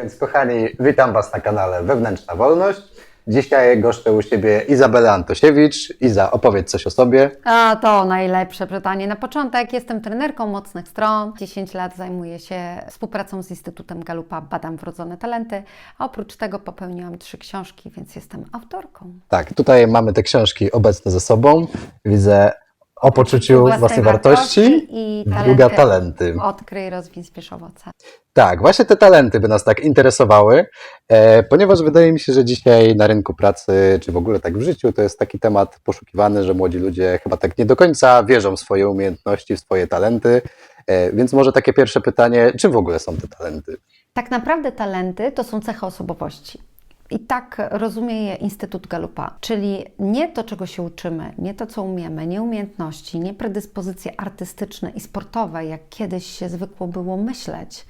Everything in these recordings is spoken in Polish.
więc kochani, witam Was na kanale Wewnętrzna Wolność. Dzisiaj goszczę u siebie Izabelę Antosiewicz. Iza, opowiedz coś o sobie. A to najlepsze pytanie. Na początek jestem trenerką mocnych stron. 10 lat zajmuję się współpracą z Instytutem Galupa, badam wrodzone talenty, a oprócz tego popełniłam trzy książki, więc jestem autorką. Tak, tutaj mamy te książki obecne ze sobą. Widzę o poczuciu własnej, wartości, i druga talenty. Odkryj, rozwij, zbierz owoce. Tak, właśnie te talenty by nas tak interesowały, e, ponieważ wydaje mi się, że dzisiaj na rynku pracy, czy w ogóle tak w życiu, to jest taki temat poszukiwany, że młodzi ludzie chyba tak nie do końca wierzą w swoje umiejętności, w swoje talenty. E, więc może takie pierwsze pytanie, czym w ogóle są te talenty? Tak naprawdę talenty to są cechy osobowości. I tak rozumie je Instytut Galupa, czyli nie to, czego się uczymy, nie to, co umiemy, nie umiejętności, nie predyspozycje artystyczne i sportowe, jak kiedyś się zwykło było myśleć,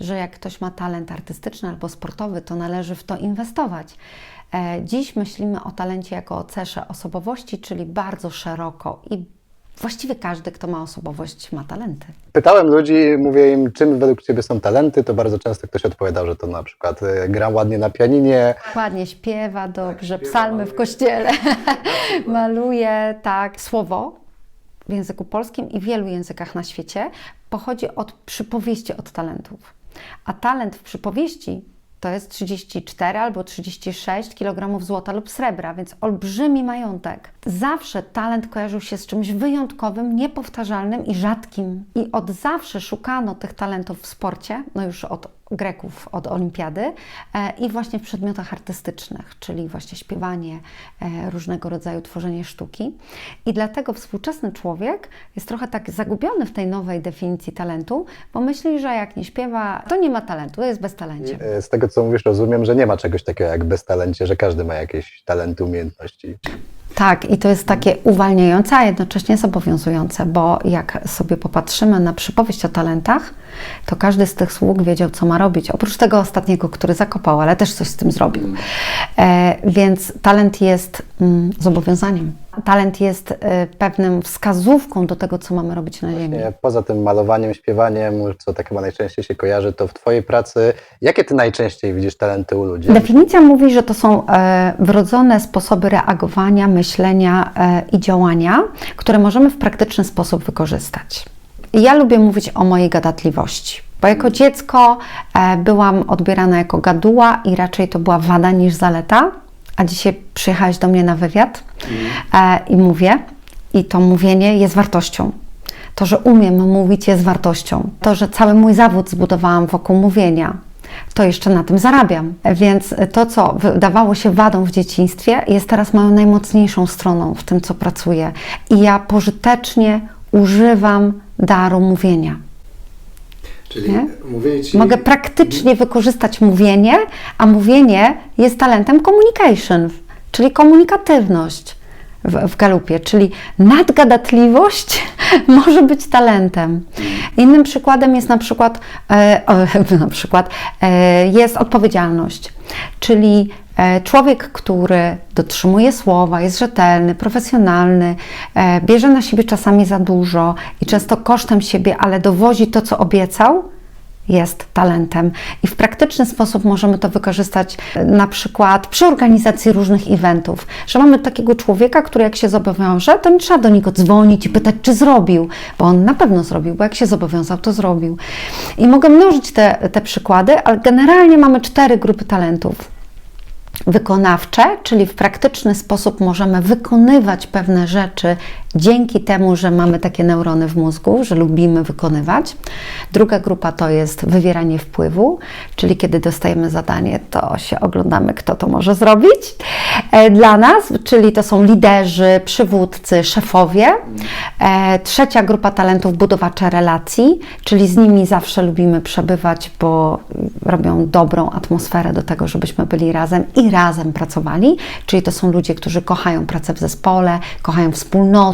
że jak ktoś ma talent artystyczny albo sportowy, to należy w to inwestować. E, Dziś myślimy o talencie jako o cesze osobowości, czyli bardzo szeroko i właściwie każdy, kto ma osobowość, ma talenty. Pytałem ludzi, mówię im, czym według Ciebie są talenty, to bardzo często ktoś odpowiadał, że to na przykład e, gra ładnie na pianinie, Ładnie śpiewa, dobrze, psalmy w kościele, maluje, tak. Słowo w języku polskim i wielu językach na świecie pochodzi od przypowieści od talentów. A talent w przypowieści to jest 34 albo 36 kg złota lub srebra, więc olbrzymi majątek. Zawsze talent kojarzył się z czymś wyjątkowym, niepowtarzalnym i rzadkim. I od zawsze szukano tych talentów w sporcie, no już od Greków, od olimpiady e, i właśnie w przedmiotach artystycznych, czyli właśnie śpiewanie, e, różnego rodzaju tworzenie sztuki. I dlatego współczesny człowiek jest trochę tak zagubiony w tej nowej definicji talentu, bo myśli, że jak nie śpiewa, to nie ma talentu, to jest beztalencie. E, Z tego co mówisz, rozumiem, że nie ma czegoś takiego jak beztalencie, że każdy ma jakieś talenty, umiejętności. Tak, i to jest takie uwalniające, a jednocześnie zobowiązujące, bo jak sobie popatrzymy na przypowieść o talentach, to każdy z tych sług wiedział, co ma robić. Oprócz tego ostatniego, który zakopał, ale też coś z tym zrobił. E, więc talent jest mm, zobowiązaniem. Talent jest e, pewnym wskazówką do tego, co mamy robić na ziemi. Poza tym malowaniem, śpiewaniem, co tak chyba najczęściej się kojarzy, to w Twojej pracy, jakie Ty najczęściej widzisz talenty u ludzi? Definicja mówi, że to są e, wrodzone sposoby reagowania, myślenia e, i działania, które możemy w praktyczny sposób wykorzystać. Ja lubię mówić o mojej gadatliwości, bo jako dziecko e, byłam odbierana jako gaduła i raczej to była wada niż zaleta, a dzisiaj przyjechałaś do mnie na wywiad e, i mówię, i to mówienie jest wartością. To, że umiem mówić, jest wartością. To, że cały mój zawód zbudowałam wokół mówienia, to jeszcze na tym zarabiam. Więc to, co wydawało się wadą w dzieciństwie, jest teraz moją najmocniejszą stroną w tym, co pracuję. I ja pożytecznie używam daru mówienia. Czyli mówię ci. Mogę praktycznie wykorzystać mówienie, a mówienie jest talentem communication, czyli komunikatywność w, w galupie, czyli nadgadatliwość może być talentem. Innym przykładem jest na przykład, e, o, na przykład e, jest odpowiedzialność, czyli człowiek, który dotrzymuje słowa, jest rzetelny, profesjonalny, e, bierze na siebie czasami za dużo i często kosztem siebie, ale dowozi to, co obiecał, jest talentem. I w praktyczny sposób możemy to wykorzystać e, na przykład przy organizacji różnych eventów, że mamy takiego człowieka, który jak się zobowiąże, to nie trzeba do niego dzwonić i pytać, czy zrobił, bo on na pewno zrobił, bo jak się zobowiązał, to zrobił. I mogę mnożyć te, te przykłady, ale generalnie mamy cztery grupy talentów wykonawcze, czyli w praktyczny sposób możemy wykonywać pewne rzeczy dzięki temu, że mamy takie neurony w mózgu, że lubimy wykonywać. Druga grupa to jest wywieranie wpływu, czyli kiedy dostajemy zadanie, to się oglądamy, kto to może zrobić e, dla nas, czyli to są liderzy, przywódcy, szefowie. E, Trzecia grupa talentów budowacze relacji, czyli z nimi zawsze lubimy przebywać, bo robią dobrą atmosferę do tego, żebyśmy byli razem i razem pracowali. Czyli to są ludzie, którzy kochają pracę w zespole, kochają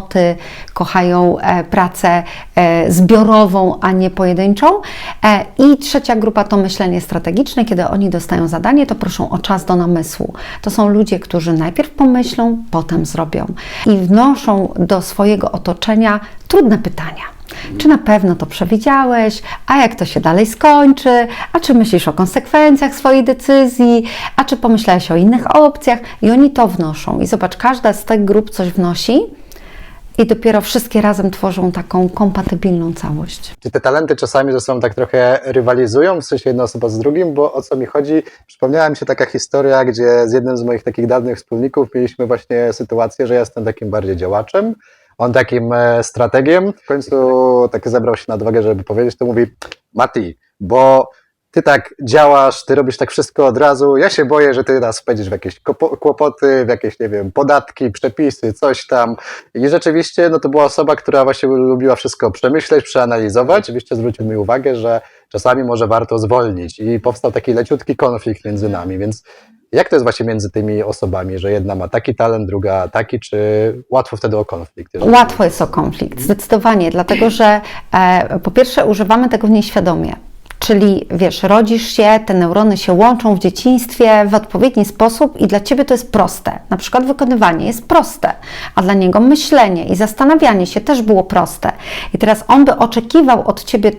wspólnoty, kochają e, pracę e, zbiorową, a nie pojedynczą. E, I trzecia grupa to myślenie strategiczne. Kiedy oni dostają zadanie, to proszą o czas do namysłu. To są ludzie, którzy najpierw pomyślą, potem zrobią i wnoszą do swojego otoczenia trudne pytania. Czy na pewno to przewidziałeś? A jak to się dalej skończy? A czy myślisz o konsekwencjach swojej decyzji? A czy pomyślałeś o innych opcjach? I oni to wnoszą. I zobacz, każda z tych grup coś wnosi i dopiero wszystkie razem tworzą taką kompatybilną całość. Czy te talenty czasami ze sobą tak trochę rywalizują, w sensie jedna osoba z drugim, bo o co mi chodzi? Przypomniała mi się taka historia, gdzie z jednym z moich takich dawnych wspólników mieliśmy właśnie sytuację, że ja jestem takim bardziej działaczem, on takim e, strategiem. W końcu tak zebrał się na odwagę, żeby powiedzieć, to mówi, Mati, bo ty tak działasz, ty robisz tak wszystko od razu, ja się boję, że ty nas wpędzisz w jakieś kłopoty, w jakieś, nie wiem, podatki, przepisy, coś tam. I rzeczywiście, no to była osoba, która właśnie lubiła wszystko przemyśleć, przeanalizować. Oczywiście zwrócił mi uwagę, że czasami może warto zwolnić i powstał taki leciutki konflikt między nami, więc jak to jest właśnie między tymi osobami, że jedna ma taki talent, druga taki, czy łatwo wtedy o konflikt? Łatwo jest o konflikt, zdecydowanie, dlatego że e, po pierwsze używamy tego nieświadomie. Czyli wiesz, rodzisz się, te neurony się łączą w dzieciństwie w odpowiedni sposób i dla ciebie to jest proste. Na przykład wykonywanie jest proste, a dla niego myślenie i zastanawianie się też było proste. I teraz on by oczekiwał od ciebie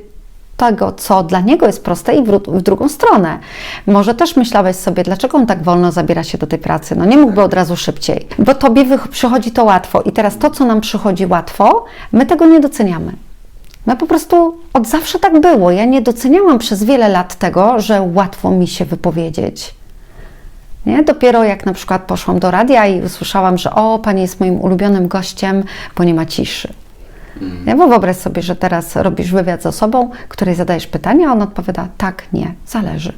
tego, co dla niego jest proste i w, w drugą stronę. Może też myślałeś sobie, dlaczego on tak wolno zabiera się do tej pracy? No nie mógłby od razu szybciej, bo tobie przychodzi to łatwo i teraz to, co nam przychodzi łatwo, my tego nie doceniamy. My po prostu od zawsze tak było. Ja nie doceniałam przez wiele lat tego, że łatwo mi się wypowiedzieć. Nie? Dopiero jak na przykład poszłam do radia i usłyszałam, że o, pani jest moim ulubionym gościem, bo nie ma ciszy. Nie? Bo wyobraź sobie, że teraz robisz wywiad z osobą, której zadajesz pytanie, a on odpowiada tak, nie, zależy.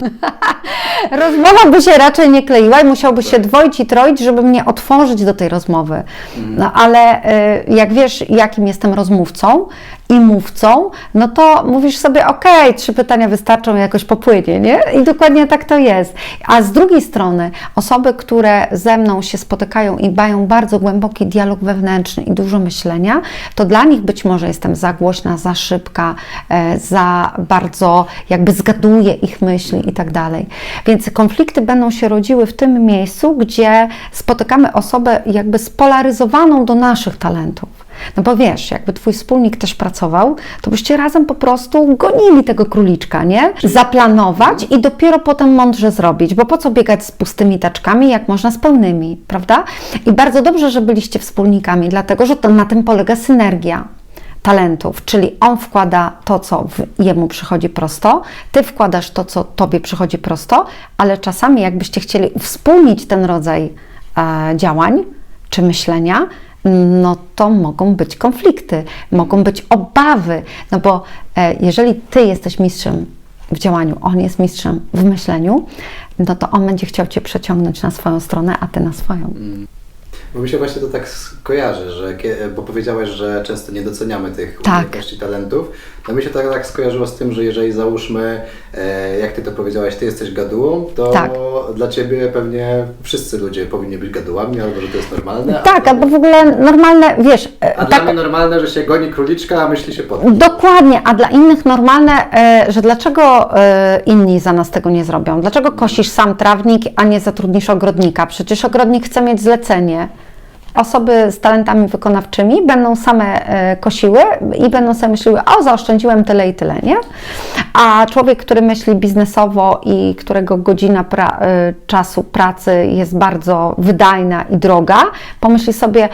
Rozmowa by się raczej nie kleiła i musiałby się dwoić i troić, żeby mnie otworzyć do tej rozmowy. No ale y, jak wiesz, jakim jestem rozmówcą i mówcą, no to mówisz sobie, okej, trzy pytania wystarczą, jakoś popłynie, nie? I dokładnie tak to jest. A z drugiej strony, osoby, które ze mną się spotykają i mają bardzo głęboki dialog wewnętrzny i dużo myślenia, to dla nich być może jestem za głośna, za szybka, e, za bardzo jakby zgaduję ich myśli i tak dalej. Więc konflikty będą się rodziły w tym miejscu, gdzie spotykamy osobę jakby spolaryzowaną do naszych talentów. No bo wiesz, jakby twój wspólnik też pracował, to byście razem po prostu gonili tego króliczka, nie? Zaplanować i dopiero potem mądrze zrobić, bo po co biegać z pustymi taczkami, jak można z pełnymi, prawda? I bardzo dobrze, że byliście wspólnikami, dlatego że to na tym polega synergia talentów, czyli on wkłada to, co jemu przychodzi prosto, ty wkładasz to, co tobie przychodzi prosto, ale czasami jakbyście chcieli uwspólnić ten rodzaj e, działań czy myślenia, no to mogą być konflikty, mogą być obawy, no bo e, jeżeli ty jesteś mistrzem w działaniu, on jest mistrzem w myśleniu, no to on będzie chciał cię przeciągnąć na swoją stronę, a ty na swoją. Bo mi się właśnie to tak skojarzy, że, bo powiedziałeś, że często nie doceniamy tych Tak. umiejętności talentów. No mi się tak, tak skojarzyło z tym, że jeżeli załóżmy, e, jak Ty to powiedziałaś, Ty jesteś gadułą, to Tak. dla Ciebie pewnie wszyscy ludzie powinni być gadułami, albo że to jest normalne. Tak, albo w ogóle normalne, wiesz, e, a tak, dla mnie normalne, że się goni króliczka, a myśli się pod. Dokładnie, a dla innych normalne, e, że dlaczego inni za nas tego nie zrobią? Dlaczego kosisz sam trawnik, a nie zatrudnisz ogrodnika? Przecież ogrodnik chce mieć zlecenie. Osoby z talentami wykonawczymi będą same e, kosiły i będą sobie myśliły, o zaoszczędziłem tyle i tyle, nie? A człowiek, który myśli biznesowo i którego godzina pra, e, czasu pracy jest bardzo wydajna i droga, pomyśli sobie,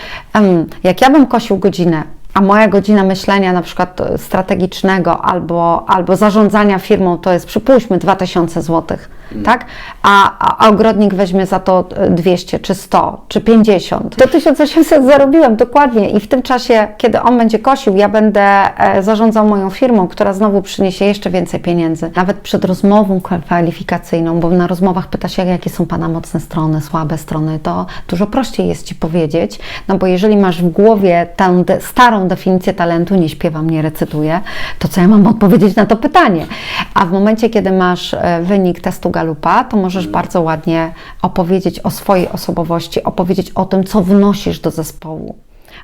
jak ja bym kosił godzinę, a moja godzina myślenia na przykład e, strategicznego albo, albo zarządzania firmą to jest przypuśćmy 2000 zł, tak? A, a, ogrodnik weźmie za to e, 200 czy 100 czy 50. To 1800 zarobiłem dokładnie i w tym czasie, kiedy on będzie kosił, ja będę e, zarządzał moją firmą, która znowu przyniesie jeszcze więcej pieniędzy. Nawet przed rozmową kwalifikacyjną, bo na rozmowach pyta się, jakie są Pana mocne strony, słabe strony, to dużo prościej jest Ci powiedzieć, no bo jeżeli masz w głowie tę de- definicję talentu, nie śpiewam, nie recytuję, to co ja mam odpowiedzieć na to pytanie? A w momencie, kiedy masz e, wynik testu Galupa, to możesz bardzo ładnie opowiedzieć o swojej osobowości, opowiedzieć o tym, co wnosisz do zespołu,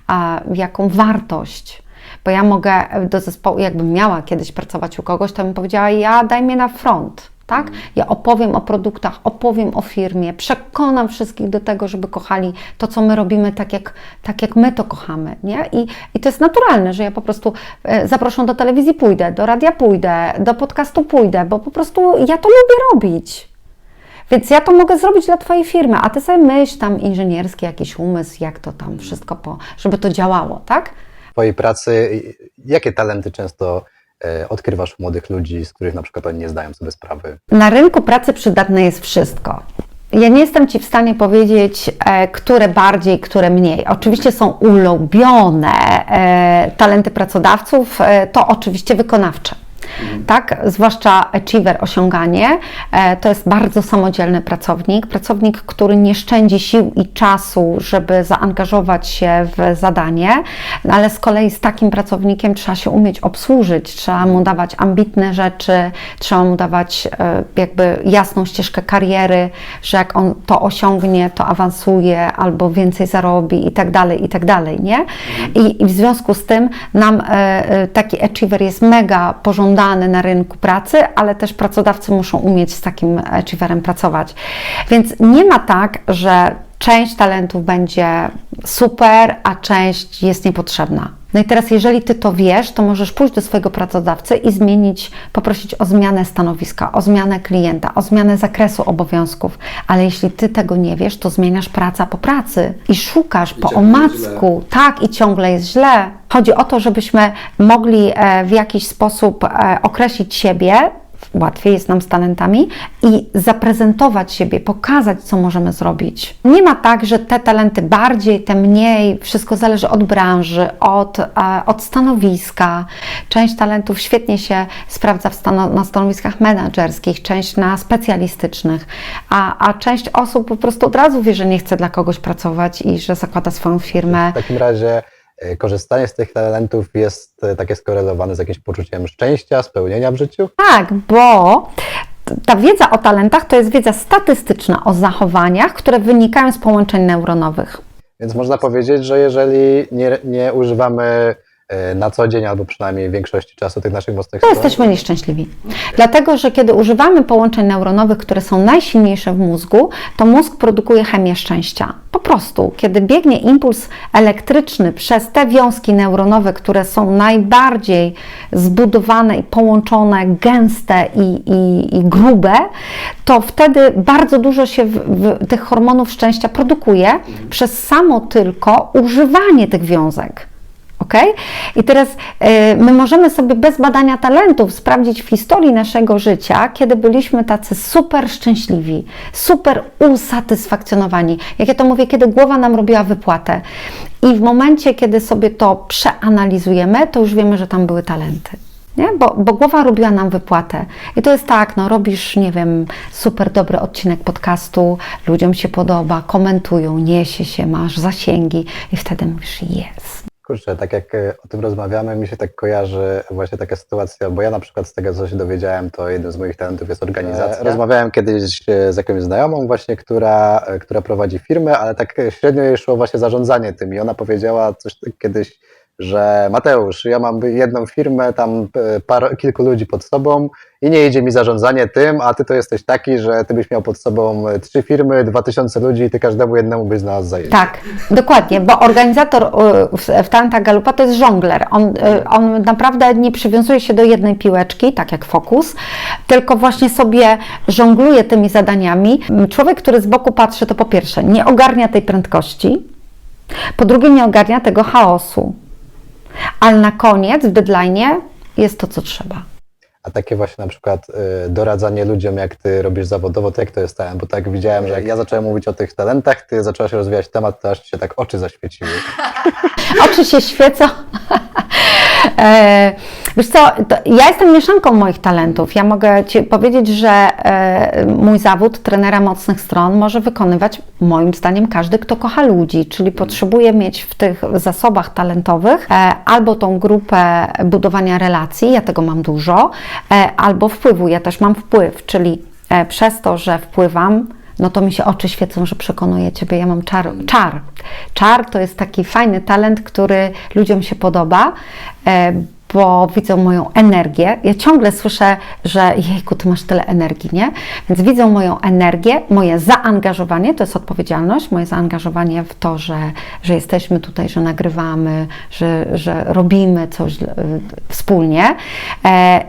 a jaką wartość. Bo ja mogę do zespołu, jakbym miała kiedyś pracować u kogoś, to bym powiedziała, ja daj mnie na front. Tak? Ja opowiem o produktach, opowiem o firmie, przekonam wszystkich do tego, żeby kochali to, co my robimy, tak jak, tak jak my to kochamy. Nie? I, I to jest naturalne, że ja po prostu e, zaproszę do telewizji pójdę, do radia pójdę, do podcastu pójdę, bo po prostu ja to lubię robić. Więc ja to mogę zrobić dla Twojej firmy, a Ty sobie myśl tam inżynierski jakiś umysł, jak to tam wszystko, po, żeby to działało, tak? W Twojej pracy, jakie talenty często odkrywasz u młodych ludzi, z których na przykład oni nie zdają sobie sprawy? Na rynku pracy przydatne jest wszystko. Ja nie jestem Ci w stanie powiedzieć, e, które bardziej, które mniej. Oczywiście są ulubione e, talenty pracodawców, e, to oczywiście wykonawcze. Tak, zwłaszcza achiever, osiąganie, e, to jest bardzo samodzielny pracownik, pracownik, który nie szczędzi sił i czasu, żeby zaangażować się w zadanie, no ale z kolei z takim pracownikiem trzeba się umieć obsłużyć, trzeba mu dawać ambitne rzeczy, trzeba mu dawać e, jakby jasną ścieżkę kariery, że jak on to osiągnie, to awansuje albo więcej zarobi i tak dalej, i tak dalej, nie? I, i w związku z tym nam e, taki achiever jest mega pożądany na rynku pracy, ale też pracodawcy muszą umieć z takim achieverem pracować. Więc nie ma tak, że część talentów będzie super, a część jest niepotrzebna. No i teraz, jeżeli ty to wiesz, to możesz pójść do swojego pracodawcy i zmienić, poprosić o zmianę stanowiska, o zmianę klienta, o zmianę zakresu obowiązków. Ale jeśli ty tego nie wiesz, to zmieniasz praca po pracy i szukasz po ciągle jest omacku, tak, i ciągle jest źle. Chodzi o to, żebyśmy mogli e, w jakiś sposób e, określić siebie, łatwiej jest nam z talentami i zaprezentować siebie, pokazać, co możemy zrobić. Nie ma tak, że te talenty bardziej, te mniej, wszystko zależy od branży, od, e, od stanowiska. Część talentów świetnie się sprawdza stano, na stanowiskach menedżerskich, część na specjalistycznych, a, a część osób po prostu od razu wie, że nie chce dla kogoś pracować i że zakłada swoją firmę. W takim razie korzystanie z tych talentów jest e, takie skorelowane z jakimś poczuciem szczęścia, spełnienia w życiu? Tak, bo ta wiedza o talentach to jest wiedza statystyczna o zachowaniach, które wynikają z połączeń neuronowych. Więc można powiedzieć, że jeżeli nie, nie używamy e, na co dzień, albo przynajmniej w większości czasu tych naszych mocnych To stron, jesteśmy nieszczęśliwi. Dlatego, że kiedy używamy połączeń neuronowych, które są najsilniejsze w mózgu, to mózg produkuje chemię szczęścia. Po prostu, kiedy biegnie impuls elektryczny przez te wiązki neuronowe, które są najbardziej zbudowane i połączone, gęste i, i, i grube, to wtedy bardzo dużo się w, w, tych hormonów szczęścia produkuje przez samo tylko używanie tych wiązek. Ok? I teraz y, my możemy sobie bez badania talentów sprawdzić w historii naszego życia, kiedy byliśmy tacy super szczęśliwi, super usatysfakcjonowani. Jak ja to mówię, kiedy głowa nam robiła wypłatę. I w momencie, kiedy sobie to przeanalizujemy, to już wiemy, że tam były talenty. Nie? Bo, bo głowa robiła nam wypłatę. I to jest tak, no robisz, nie wiem, super dobry odcinek podcastu, ludziom się podoba, komentują, niesie się, masz zasięgi i wtedy mówisz, jest. Kurczę, tak jak e, o tym rozmawiamy, mi się tak kojarzy właśnie taka sytuacja, bo ja na przykład z tego, co się dowiedziałem, to jednym z moich talentów jest organizacja. Rozmawiałem kiedyś e, z jakąś znajomą właśnie, która, e, która prowadzi firmę, ale tak średnio jej szło właśnie zarządzanie tym i ona powiedziała coś tak kiedyś, że Mateusz, ja mam jedną firmę, tam e, par, kilku ludzi pod sobą i nie idzie mi zarządzanie tym, a ty to jesteś taki, że ty byś miał pod sobą e, trzy firmy, dwa tysiące ludzi i ty każdemu jednemu byś znalazł zajęcie. Tak, dokładnie, bo organizator y, w, talentach Galupa to jest żongler. On, on naprawdę nie przywiązuje się do jednej piłeczki, tak jak fokus, tylko właśnie sobie żongluje tymi zadaniami. Człowiek, który z boku patrzy, to po pierwsze nie ogarnia tej prędkości, po drugie nie ogarnia tego chaosu, ale na koniec w deadline'ie jest to, co trzeba. A takie właśnie na przykład y, doradzanie ludziom, jak ty robisz zawodowo, to jak to jest talent? Bo tak widziałem, że jak ja zacząłem mówić o tych talentach, ty zaczęłaś rozwijać temat, to aż ci się tak oczy zaświeciły. Oczy się świecą. E, Wiesz co, ja jestem mieszanką moich talentów. Ja mogę Ci powiedzieć, że e, mój zawód trenera mocnych stron może wykonywać moim zdaniem każdy, kto kocha ludzi, czyli potrzebuje mieć w tych zasobach talentowych e, albo tą grupę budowania relacji, ja tego mam dużo, e, albo wpływu, ja też mam wpływ, czyli przez to, że wpływam, no to mi się oczy świecą, że przekonuję Ciebie, ja mam czar. Czar, czar to jest taki fajny talent, który ludziom się podoba, bo widzą moją energię. Ja ciągle słyszę, że jejku, ty masz tyle energii, nie? Więc widzą moją energię, moje zaangażowanie, to jest odpowiedzialność, moje zaangażowanie w to, że, że jesteśmy tutaj, że nagrywamy, że, że robimy coś y, wspólnie. E,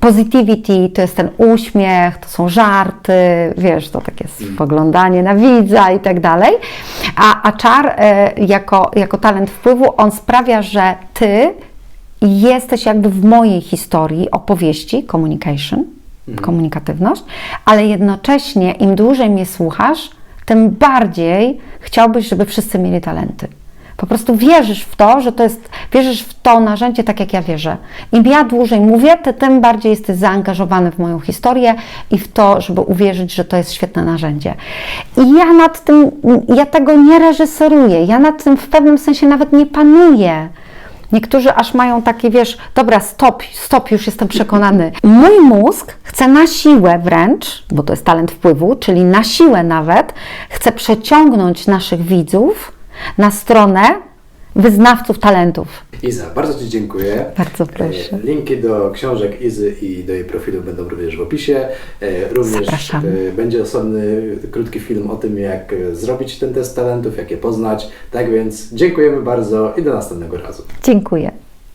Positivity to jest ten uśmiech, to są żarty, wiesz, to takie spoglądanie na widza i tak dalej. A, a czar e, jako, jako talent wpływu, on sprawia, że ty jesteś jakby w mojej historii opowieści, communication, komunikatywność, ale jednocześnie im dłużej mnie słuchasz, tym bardziej chciałbyś, żeby wszyscy mieli talenty. Po prostu wierzysz w to, że to jest, wierzysz w to narzędzie tak jak ja wierzę. Im ja dłużej mówię, tym bardziej jesteś zaangażowany w moją historię i w to, żeby uwierzyć, że to jest świetne narzędzie. I ja nad tym, ja tego nie reżyseruję, ja nad tym w pewnym sensie nawet nie panuję. Niektórzy aż mają takie, wiesz, dobra, stop, stop, już jestem przekonany. Mój mózg chce na siłę wręcz, bo to jest talent wpływu, czyli na siłę nawet, chce przeciągnąć naszych widzów na stronę wyznawców talentów. Iza, bardzo Ci dziękuję. Bardzo proszę. E, Linki do książek Izy i do jej profilu będą również w opisie. E, Również Zapraszamy. e, będzie osobny krótki film o tym, jak zrobić ten test talentów, jak je poznać. Tak więc dziękujemy bardzo i do następnego razu. Dziękuję.